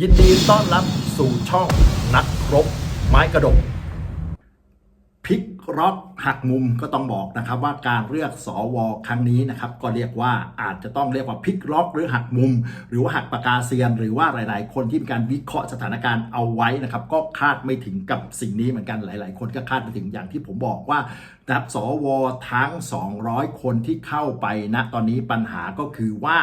ยินดีต้อนรับสู่ช่องนักรบ ไม้กระดกพิกร็อก หักมุมก็ต้องบอกนะครับว่าการเลือกสวครั้งนี้นะครับก็เรียกว่าอาจจะต้องเรียกว่าพลิกล็อก หรือหักมุม หรือว่าหักปากกาเซียน หรือว่าหลาย ๆ คนที่มีการวิเคราะห์สถานการณ์เอาไว้นะครับก็คาดไม่ถึงกับสิ่งนี้เหมือนกันหลาย ๆ คนก็คาดไม่ถึงอย่างที่ผมบอกว่านะครับสวทั้ง 200 คนที่เข้าไปณตอนนี้ปัญหาก็คือว่า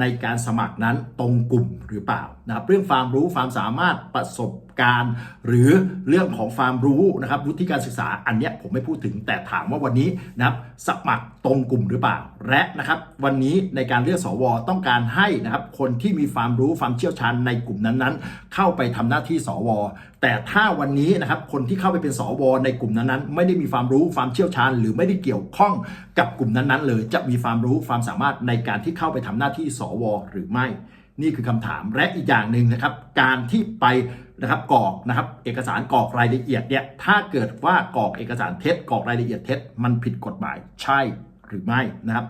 ในการสมัครนั้นตรงกลุ่มหรือเปล่านะครับเรื่องความรู้ความสามารถประสบการณ์ หรือเรื่องของความรู้นะครับวุฒิการศึกษาอันเนี้ยผมไม่พูดถึงแต่ถามว่าวันนี้นะครับสมัครตรงกลุ่มหรือเปล่า และนะครับวันนี้ในการเลือกสวต้องการให้นะครับคนที่มีความรู้ความเชี่ยวชาญในกลุ่มนั้นๆ เข้าไปทำหน้าที่สว แต่ถ้าวันนี้นะครับคนที่เข้าไปเป็นสว ในกลุ่มนั้นๆ ไม่ได้มีความรู้ความเชี่ยวชาญ หรือไม่ได้เกี่ยวข้องกับกลุ่มนั้นๆเลยจะมีความรู้ความสามารถในการที่เข้าไปทำหน้าที่สว หรือไม่ นี่คือคำถามและอีกอย่างหนึ่งนะครับ การที่ไปนะครับกรอกนะครับ เอกสารกรอกรายละเอียดเนี่ยถ้าเกิดว่ากรอกเอกสารเท็จกรอกรายละเอียดเท็จมันผิดกฎหมายใช่หรือไม่นะครับ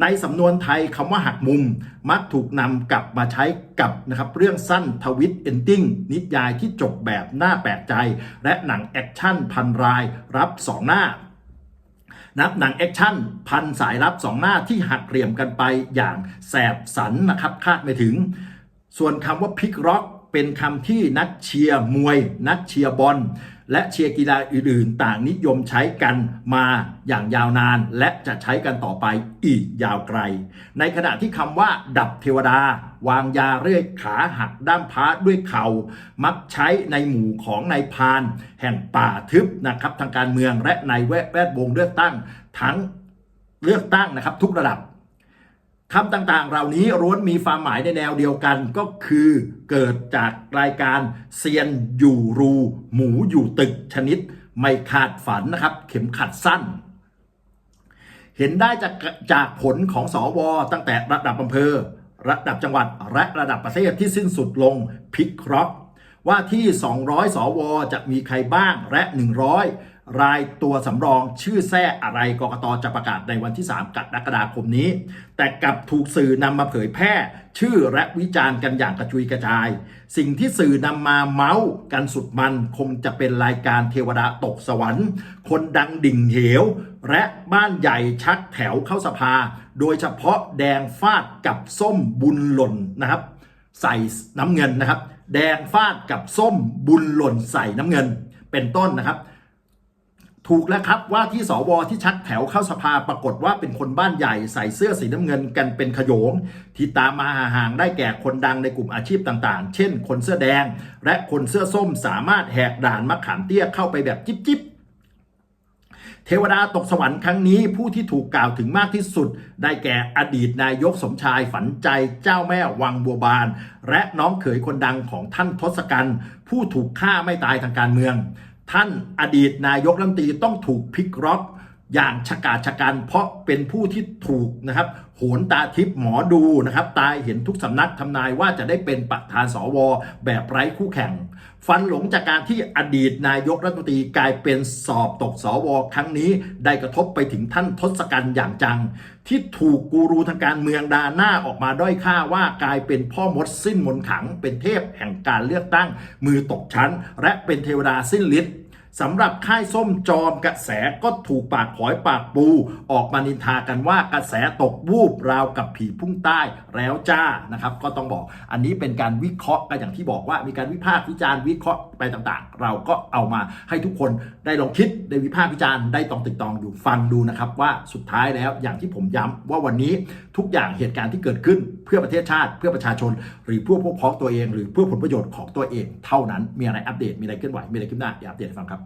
ในสำนวนไทยคำว่าหักมุมมักถูกนำกลับมาใช้กับนะครับเรื่องสั้นทวิตเอนติ้งนิยายที่จบแบบน่าแปลกใจ และหนังแอคชั่นพันรายรับสองหน้า นับหนังแอคชั่นพันสายรับสองหน้าที่หักเหลี่ยมกันไปอย่างแสบสันนะครับคาดไม่ถึง ส่วนคำว่าพิกร็อกเป็นคำที่นักเชียร์มวย นักเชียร์บอล และเชียร์กีฬาอื่นๆ ต่างนิยมใช้กันมาอย่างยาวนาน และจะใช้กันต่อไปอีกยาวไกล ในขณะที่คำว่า ดับเทวดา วางยาเรื่อยขาหักด้ามพระด้วยเขา่ามักใช้ในหมู่ของนายพาน แห่งป่าทึบนะครับทางการเมืองและในแวดวงเลือกตั้งทั้งเลือกตั้งนะครับทุกระดับ คำต่างๆ เหล่านี้ล้วนมีความหมายในแนวเดียวกันก็คือเกิดจากรายการเซียนอยู่รู หมูอยู่ตึกชนิด ไม่ขาดฝันนะครับ เข็มขัดสั้น เห็นได้จากจากผลของสอวตั้งแต่ระดับอำเภอ ระดับจังหวัดและระดับประเทศที่สิ้นสุดลงพิกครอกว่าที่ 200สวจะมีใครบ้างและ 100 รายตัวสำรองชื่อแท้อะไรกกตจะประกาศในวันที่ 3กรกฎาคมนี้ แต่กลับถูกสื่อนำมาเผยแพร่ ชื่อและวิจารณ์กันอย่างกระจุยกระจาย สิ่งที่สื่อนำมาเมาส์กันสุดมันคงจะเป็นรายการเทวดาตกสวรรค์ คนดังดิ่งเหว และบ้านใหญ่ชักแถวเข้าสภา โดยเฉพาะแดงฟาดกับส้มบุญหล่นนะครับ ใส่น้ำเงินนะครับ แดงฟาดกับส้มบุญหล่นใส่น้ำเงิน เป็นต้นนะครับ ถูกแล้วครับว่าที่สวที่ชักแถวเข้าสภาปรากฏว่าเป็นคนบ้านใหญ่ใส่เสื้อสีน้ำเงินกันเป็นขโยง ที่ตามมาห่างได้แก่คนดังในกลุ่มอาชีพต่างๆ เช่น คนเสื้อแดง และคนเสื้อส้มสามารถแหกด่านมะขามเตี้ยเข้าไปแบบจิ๊บเทวดาตกสวรรค์ครั้งนี้ผู้ที่ถูกกล่าวถึงมากที่สุด ได้แก่อดีตนายกสมชายฝันใจเจ้าแม่วังบัวบาน และน้องเขยคนดังของท่านทศกัณฐ์ผู้ถูกฆ่าไม่ตายทางการเมือง ท่านอดีตนายกรัฐมนตรีต้องถูกพลิกล็อก อย่างฉกาจฉกันเพราะเป็นผู้ที่ถูกนะครับโหนตาทิพย์หมอดูนะครับตายเห็นทุกสำนักทำนายว่าจะได้เป็นประธานสว แบบไร้คู่แข่ง ฟันหลงจากการที่อดีตนายกรัฐมนตรีกลายเป็นสอบตกสว ครั้งนี้ได้กระทบไปถึงท่านทศกัณฐ์อย่างจัง ที่ถูกกูรูทางการเมืองดาหน้าออกมาด้อยค่าว่ากลายเป็นพ่อมดสิ้นมนต์ขัง เป็นเทพแห่งการเลือกตั้งมือตกชั้น และเป็นเทวดาสิ้นฤทธิ์ สำหรับค่ายส้มจอมกระแสก็ถูกปากหอยปากปู ออกมานินทากันว่ากระแสตกวูบราวกับผีพุ่งใต้แล้วจ้านะครับ ก็ต้องบอกอันนี้เป็นการวิเคราะห์กันอย่างที่บอกว่ามีการวิพากษ์วิจารณ์วิเคราะห์ไปต่างๆ เราก็เอามาให้ทุกคนได้ลองคิดได้วิพากษ์วิจารณ์ได้ตองติดตองดูฟังดูนะครับว่าสุดท้ายแล้วอย่างที่ผมย้ำว่าวันนี้ทุกอย่างเหตุการณ์ที่เกิดขึ้นเพื่อประเทศชาติ เพื่อประชาชน หรือเพื่อพวกพ้องตัวเอง หรือเพื่อผลประโยชน์ของตัวเอง เท่านั้นมีอะไรอัปเดตมีอะไรเคลื่อนไหวมีอะไรขึ้นหน้าอย่าอัปเดตให้ฟังครับ